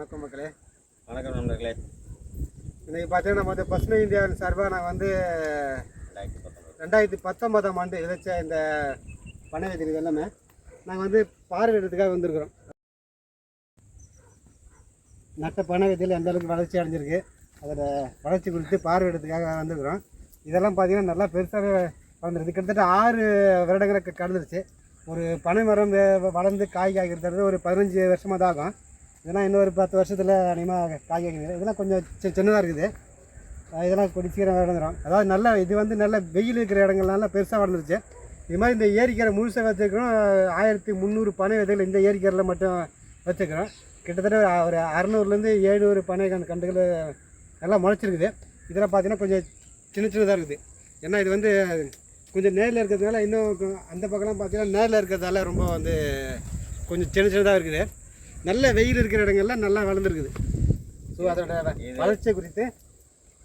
வணக்கம் மக்களே. வணக்கம் நண்பர்களே. இன்னைக்கு பார்த்தீங்கன்னா நம்ம வந்து பசுமை இந்தியாவின் சார்பாக நாங்கள் வந்து ரெண்டாயிரத்தி பத்தொன்பது ரெண்டாயிரத்தி பத்தொன்பதாம் ஆண்டு விதைச்ச இந்த பனை விதை எல்லாமே நாங்கள் வந்து பார்வையிடறதுக்காக வந்திருக்கிறோம். நட்ட பனை விதையில் எந்த அளவுக்கு வளர்ச்சி அடைஞ்சிருக்கு அதோட வளர்ச்சி குறித்து பார்வையிடறதுக்காக வந்திருக்கிறோம். இதெல்லாம் பார்த்தீங்கன்னா நல்லா பெருசாகவே வளர்ந்துருக்கு. கிட்டத்தட்ட ஆறு வருடங்களுக்கு கடந்துருச்சு. ஒரு பனை மரம் வளர்ந்து காய் காய்க்கிறது ஒரு பதினஞ்சு வருஷமாக தான் ஆகும். இதெல்லாம் இன்னும் ஒரு பத்து வருஷத்தில் அதிகமாக காய் காய்க்குது. இதெல்லாம் கொஞ்சம் சி- சின்னதாக இருக்குது. இதெல்லாம் கொடி சீக்கிரம் வளர்ந்துடும் அதாவது நல்ல இது வந்து நல்ல வெயில் இருக்கிற இடங்கள்னால பெருசாக வளர்ந்துருச்சு. இது மாதிரி இந்த ஏரிக்கரை முழுசாக வச்சுருக்கிறோம். ஆயிரத்தி முந்நூறு பனை விதைகள் இந்த ஏரிக்கரையில் மட்டும் வச்சுருக்கிறோம். கிட்டத்தட்ட ஒரு அறநூறுலேருந்து எழுநூறு பனை கண் கண்டுகள் எல்லாம் முளைச்சிருக்குது. இதெல்லாம் பார்த்தீங்கன்னா கொஞ்சம் சின்ன சின்னதாக இருக்குது. ஏன்னா இது வந்து கொஞ்சம் நேரில் இருக்கிறதுனால இன்னும் அந்த பக்கம்லாம் பார்த்தீங்கன்னா நேரில் இருக்கிறதால ரொம்ப வந்து கொஞ்சம் சின்ன சின்னதாக இருக்குது. நல்ல வெயில் இருக்கிற இடங்கள்ல நல்லா வளர்ந்துருக்குது. ஸோ அதோட வளர்ச்சி குறித்து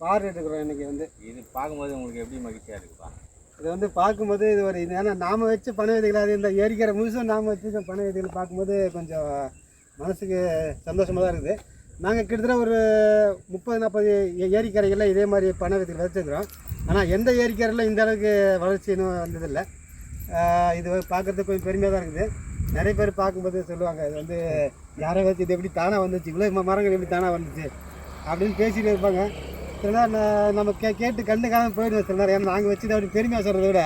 பார்வையிட்டுக்கிறோம் இன்னைக்கு வந்து. இது பார்க்கும்போது உங்களுக்கு எப்படி மகிழ்ச்சியாக இருக்குப்பா? இது வந்து பார்க்கும்போது இது ஒரு இது ஏன்னா நாம வச்ச பனை விதைகள் அது இந்த ஏரிக்கிற முழுசும் நாம வச்ச பனை விதைகள் பார்க்கும்போது கொஞ்சம் மனசுக்கு சந்தோஷமாக தான் இருக்குது. நாங்கள் கிட்டத்தட்ட ஒரு முப்பது நாற்பது ஏரிக்கரைகளில் இதே மாதிரி பனை விதைகள் வச்சுருக்கிறோம். ஆனால் எந்த ஏரிக்கரையில் இந்த அளவுக்கு வளர்ச்சி இன்னும் வந்ததில்லை. இது பார்க்குறதுக்கு கொஞ்சம் பெருமையாக தான் இருக்குது. நிறைய பேர் பார்க்கும்போது சொல்லுவாங்க இது வந்து யாரை வச்சு இது எப்படி தானாக வந்துச்சு? இவ்வளோ மரங்கள் எப்படி தானாக வந்துச்சு? அப்படின்னு பேசிட்டு இருப்பாங்க. சில நேரம் நம்ம கே கேட்டு கண்டு காலம் போயிடுவோம் சில நேரம். ஏன்னா நாங்கள் வச்சு அப்படி பெருமையாக சொல்கிறத விட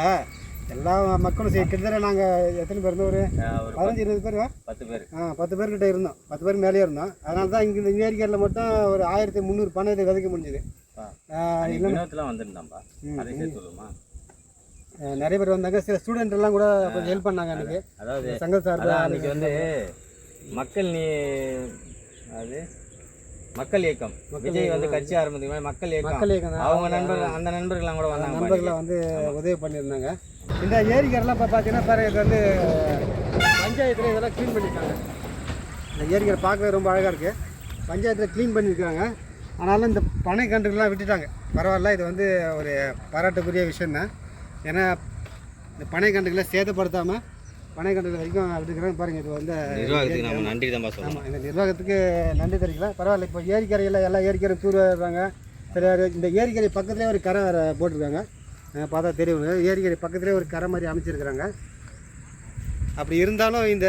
எல்லா மக்களும் சரி கிட்டத்தட்ட நாங்கள் எத்தனை பேர் இருந்தோம் ஒரு பதினஞ்சு இருபது பேர் பத்து பேர். ஆ பத்து பேர்கிட்ட இருந்தோம். பத்து பேர் மேலேயே இருந்தோம். அதனால தான் இங்கே இந்த ஏரிக்கையில் மட்டும் ஒரு ஆயிரத்தி முந்நூறு பனை விதை விதைக்க முடிஞ்சுது. இல்லைன்னா வந்திருந்தாம்பா. அதை சொல்லுமா நிறைய பேர் வந்தாங்க. சில ஸ்டூடெண்ட் எல்லாம் கூட கொஞ்சம் ஹெல்ப் பண்ணாங்க அன்றைக்கி அதாவது சங்க சார் அன்னைக்கு வந்து மக்கள் நீ அது மக்கள் இயக்கம். விஜய் வந்து கட்சி ஆரம்பிக்கும் போது மக்கள் இயக்கம். மக்கள் இயக்கம் தான். அவங்க நண்பர்கள் அந்த நண்பர்கள்லாம் கூட வந்தாங்க நண்பர்களை வந்து உதவி பண்ணியிருந்தாங்க. இந்த ஏரிக்கரெல்லாம் இப்போ பார்த்தீங்கன்னா பாரு இது வந்து பஞ்சாயத்தில் இதெல்லாம் க்ளீன் பண்ணியிருக்காங்க. இந்த ஏரிக்கரை பார்க்கவே ரொம்ப அழகாக இருக்குது பஞ்சாயத்தில் க்ளீன் பண்ணியிருக்காங்க. ஆனாலும் இந்த பனை கன்றுகள்லாம் விட்டுட்டாங்க. பரவாயில்ல இது வந்து ஒரு பாராட்டுக்குரிய விஷயந்தான் ஏன்னா இந்த பனை கன்றுகளை சேதப்படுத்தாமல் பனை கன்றுகள் வரைக்கும் விட்டுக்கிறாங்க பாருங்கள் இது வந்து நன்றி தான் ஆமாம் இந்த நிர்வாகத்துக்கு நன்றி தெரிவிக்கலாம். பரவாயில்ல இப்போ ஏரிக்கரையில் எல்லா ஏரிக்கரையும் தூர் வர்றாங்க சில இந்த ஏரிக்கரை பக்கத்துலேயே ஒரு கரை வேறு போட்டிருக்காங்க. பார்த்தா தெரியும். ஏரிக்கரை பக்கத்துலேயே ஒரு கரை மாதிரி அமைச்சிருக்கிறாங்க. அப்படி இருந்தாலும் இந்த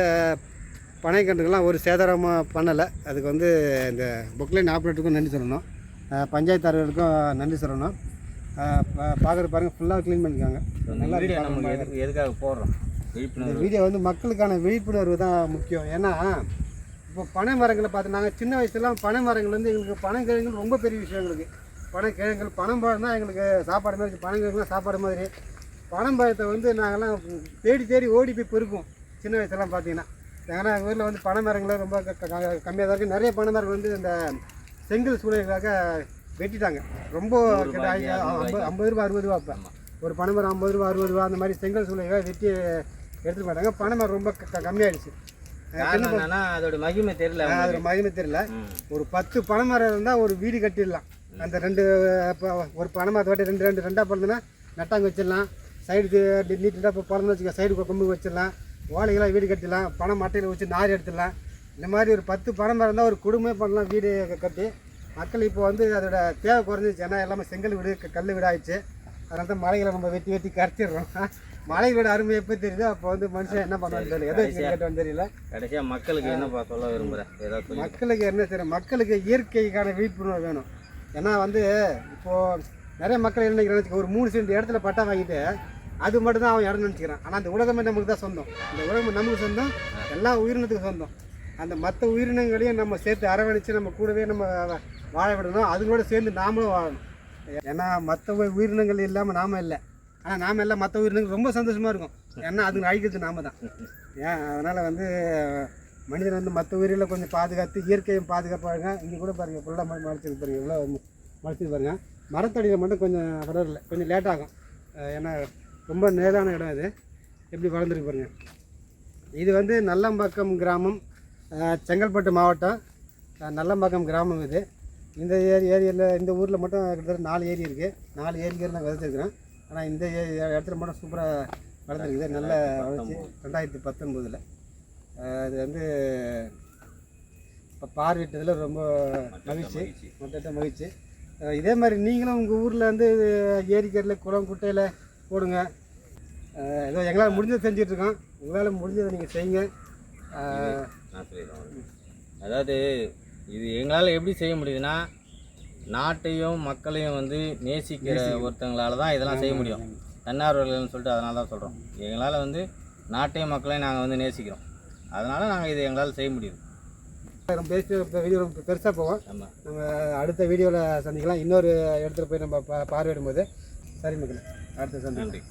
பனைக்கன்றுகள்லாம் ஒரு சேதாரமாக பண்ணலை. அதுக்கு வந்து இந்த புக்லைன் ஆப்ரேட்டருக்கும் நன்றி சொல்லணும். அஹ் பஞ்சாயத்தாளர்களுக்கும் நன்றி சொல்லணும். பார்க்குற பாருங்கள் ஃபுல்லாக க்ளீன் நமக்கு எதுக்கு எதுக்காக போடுறோம்? இந்த வீடியோ வந்து மக்களுக்கான விழிப்புணர்வு தான் முக்கியம். ஏன்னா இப்போ பனை மரங்களை பார்த்து நாங்கள் சின்ன வயசுலாம் பனை மரங்கள் வந்து எங்களுக்கு பனைக்கிழங்குகள் ரொம்ப பெரிய விஷயம் எங்களுக்கு. பனைக்கிழங்குகள் பனம்பழம் தான் எங்களுக்கு சாப்பாடு மாதிரி பனைக்கிழங்குலாம் சாப்பாடு மாதிரி. பனம்பழத்தை வந்து நாங்கள்லாம் தேடி தேடி ஓடி போய் பெருக்குவோம் சின்ன வயசுலாம் பார்த்தீங்கன்னா. ஏன்னா எங்கள் ஊரில் வந்து பனை மரங்கள் ரொம்ப கம்மியாக தான் இருக்குது நிறைய பனை மரங்கள் வந்து இந்த செங்கல் சூளைகளுக்காக வெட்டிட்டாங்க. ரொம்ப ஐம்பது ஐம்பது ரூபா அறுபது ரூபா அப்போ. ஒரு பனை மரம் ஐம்பது ரூபா அறுபது ரூபா அந்த மாதிரி செங்கல் சூளைகளை வெட்டி எடுத்துட்டு போயிட்டாங்க. பனை மரம் ரொம்ப கம்மியாயிடுச்சு. அதோட மகிமை தெரியல அது அவங்களுக்கு. ஒரு மகிமை தெரியல. ஒரு பத்து பனை மரம் இருந்தால் ஒரு வீடு கட்டிடலாம். அந்த ரெண்டு இப்போ ஒரு பனை மரத்தை வாட்டி ரெண்டு ரெண்டு ரெண்டாக பிறந்துன்னா நட்டாங்க வச்சிடலாம். சைடு நீட்டாக இப்போ பிறந்து வச்சுக்க சைடு கொம்பு வச்சிடலாம். ஓலைகளாக வீடு கட்டிடலாம். பனை மட்டையில் வச்சு நார் எடுத்துடலாம். இந்த மாதிரி ஒரு பத்து பனை மரம் இருந்தால் ஒரு குடும்பமே பண்ணலாம் வீடு கட்டி. மக்கள் இப்போ வந்து அதோட தேவை குறைஞ்சிச்சு ஏன்னா எல்லாமே செங்கல் வீடு கல் வீடு ஆயிடுச்சு. அதனால தான் மலைகளை நம்ம வெட்டி வெட்டி கரைச்சிடுறோம். மலைகளோட அருமை எப்போ தெரியுதோ அப்போ வந்து மனுஷன் என்ன பண்ணுவான்னு தெரியல. எதை கேட்டோன்னு தெரியல. கடைசியா மக்களுக்கு என்னப்பா சொல்ல சொல்லி மக்களுக்கு என்ன செய்யணும்? மக்களுக்கு இயற்கைக்கான விழிப்புணர்வு வேணும். ஏன்னா வந்து இப்போது நிறைய மக்கள் என்ன நினைச்சுக்க ஒரு மூணு சென்ட் இடத்துல பட்டா வாங்கிட்டு அது மட்டும் தான் அவன் இடம் நினச்சிக்கிறான். ஆனால் அந்த உலகமே நமக்கு தான் சொந்தம். இந்த உலகம் நமக்கு சொந்தம். எல்லா உயிரினத்துக்கும் சொந்தம். அந்த மற்ற உயிரினங்களையும் நம்ம சேர்த்து அரவணைச்சு நம்ம கூடவே நம்ம வாழ விடணும் அதுங்களோட சேர்ந்து நாமளும் வாழணும். ஏன்னா மற்ற உயிரினங்கள் இல்லாமல் நாம இல்லை. ஆனால் நாம எல்லாம் மற்ற உயிரினங்கள் ரொம்ப சந்தோஷமாக இருக்கும். ஏன்னா அதுங்க அழிக்கிறது நாம தான். ஏன்? அதனால் வந்து மனிதன் வந்து மற்ற உயிரில் கொஞ்சம் பாதுகாத்து இயற்கையும் பாதுகாப்பாருங்க இங்கே கூட பாருங்கள் ஃபுல்லாக ம மறைச்சிருக்கு பாருங்க இவ்வளோ மறைச்சிட்டு பாருங்கள் மரத்தடியில் மட்டும் கொஞ்சம் வளரல. கொஞ்சம் லேட்டாகும் ஏன்னா ரொம்ப நேரான இடம் இது எப்படி வளர்ந்துருக்கு பாருங்க. இது வந்து நல்லம்பாக்கம் கிராமம் செங்கல்பட்டு மாவட்டம். நல்லம்பாக்கம் கிராமம் இது. இந்த ஏரி ஏரியில் இந்த ஊரில் மட்டும் கிட்டத்தட்ட நாலு ஏரி இருக்குது நாலு ஏரிக்கு நான் விதைச்சிருக்கிறேன். ஆனால் இந்த ஏ- இடத்துல மட்டும் சூப்பராக வளர்ந்துருக்குது. நல்ல வளர்ச்சி. ரெண்டாயிரத்தி பத்தொன்பதில். அது வந்து இப்போ பார்வையிட்டதில் ரொம்ப மகிழ்ச்சி. மொத்தத்தை மகிழ்ச்சி. இதே மாதிரி நீங்களும் உங்கள் ஊரில் வந்து ஏரிக்கரில் குளம் குட்டையில் போடுங்க. ஏதோ எங்களால் முடிஞ்சதை செஞ்சிட்ருக்கோம். உங்களால் முடிஞ்சதை நீங்கள் செய்யுங்க. நான் சொல்லிடுறேன். அதாவது இது எங்களால் எப்படி செய்ய முடியுதுன்னா நாட்டையும் மக்களையும் வந்து நேசிக்கிற ஒருத்தங்களால தான் இதெல்லாம் செய்ய முடியும். தன்னார்வலர்கள்னு சொல்லிட்டு அதனால தான் சொல்கிறோம் எங்களால் வந்து நாட்டையும் மக்களையும் நாங்கள் வந்து நேசிக்கிறோம். அதனால் நாங்கள் இது எங்களால் செய்ய முடியுது ரொம்ப பேசி வீடியோ பெருசாக போவோம். நம்ம அடுத்த வீடியோவில் சந்திக்கலாம். இன்னொரு இடத்துல போய் நம்ம பா பார்வையிடும் போது சரி மக்களே அடுத்த சந்திக்கலாம். நன்றி.